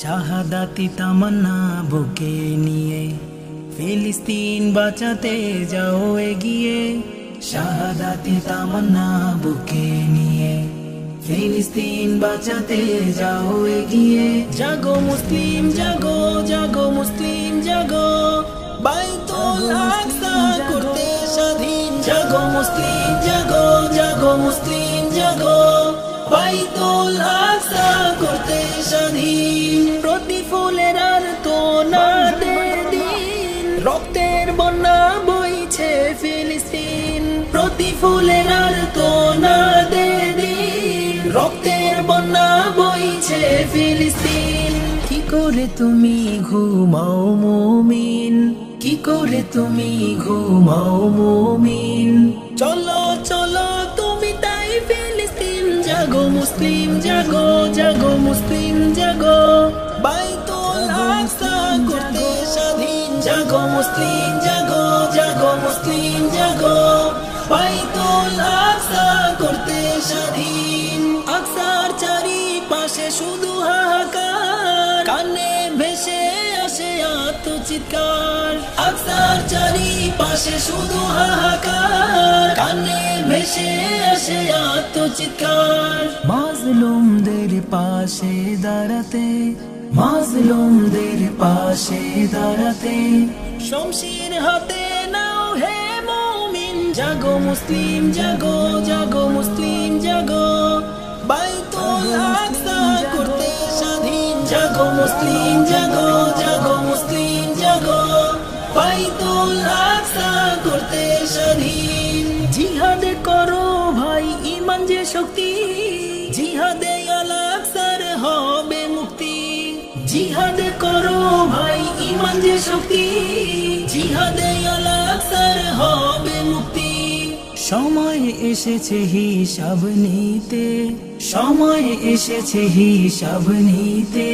শাহাদাতি তামান্না বুকে নিয়ে ফিলিস্তিন বাঁচাতে যাও এগিয়ে। শাহাদাতি তামান্না বুকে নিয়ে ফিলিস্তিন বাঁচাতে যাও এগিয়ে। জাগো মুসলিম জাগো জাগো মুসলিম জাগো। বাইতুল আকসা করতে স্বাধীন। জাগো মুসলিম জাগো জাগো মুসলিম জাগো। বাইতুল আকসা করতে বন্যা বইছে ফিলিস্তিন, প্রতি ফুলের আর না দে রক্তের বন্যা বইছে ফিলিস্তিন। কি করে তুমি ঘুমাও মুমিন? কি করে তুমি ঘুমাও মুমিন? চলো চলো, তুমি তাই ফিলিস্তিন। জাগো মুসলিম, জাগো জাগো মুসলিম, জাগো। স্বাধীন জাগো মুসলিম, জাগো জাগো মুসলিম, জাগো। বাইতুল আকসা করতে স্বাধীন। আকসার চারিপাশে শুধু হাহাকার। কানে ভেসে আসে আত্মচিৎকার আকসার চারিপাশে শুধু হাহাকার। কানে ভেসে আসে আত্মচিৎকার মাজলুমদের পাশে দাঁড়াতে মাজলুমদের পাশে দাঁড়াতে। শমশির হাতে নাও হে মুমিন জাগো মুসলিম জাগো জাগো মুসলিম জাগো। বাইতুল আকসা করতে স্বাধীন জাগো মুসলিম জাগো জাগো মুসলিম জাগো। বাইতুল আকসা করতে স্বাধীন। জিহাদে করো ভাই ইমান যে শক্তি। জিহাদে আল সময় এসেছে হিসাব নিতে, সময় এসেছে হিসাব নিতে।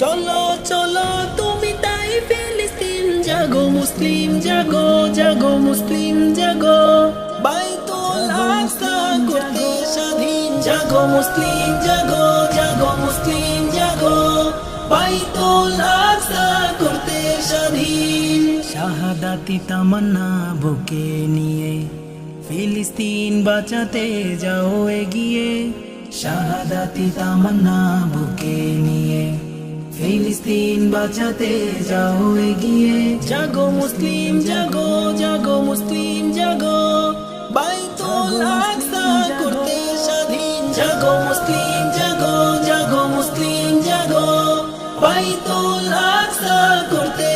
চলো চলো, তুমি তাই ফিলিস্তিন, জাগো মুসলিম, জাগো জাগো মুসলিম, জাগো। বাইতুল আকসা করতে স্বাধীন, জাগো মুসলিম, জাগো জাগো মুসলিম। বাইতুল আকসা করতে স্বাধীন। শাহাদাতি তামান্না বুকে নিয়ে ফিলিস্তিন বাঁচাতে যাও এগিয়ে। শাহাদাতি তামান্না বুকে নিয়ে ফিলিস্তিন বাঁচাতে যাও এগিয়ে। জাগো মুসলিম জাগো জাগো মুসলিম জাগো। বাইতুল আকসা করতে স্বাধীন। জাগো মুসলিম জাগো জাগো মুসলিম। বাইতুল আকসা করতে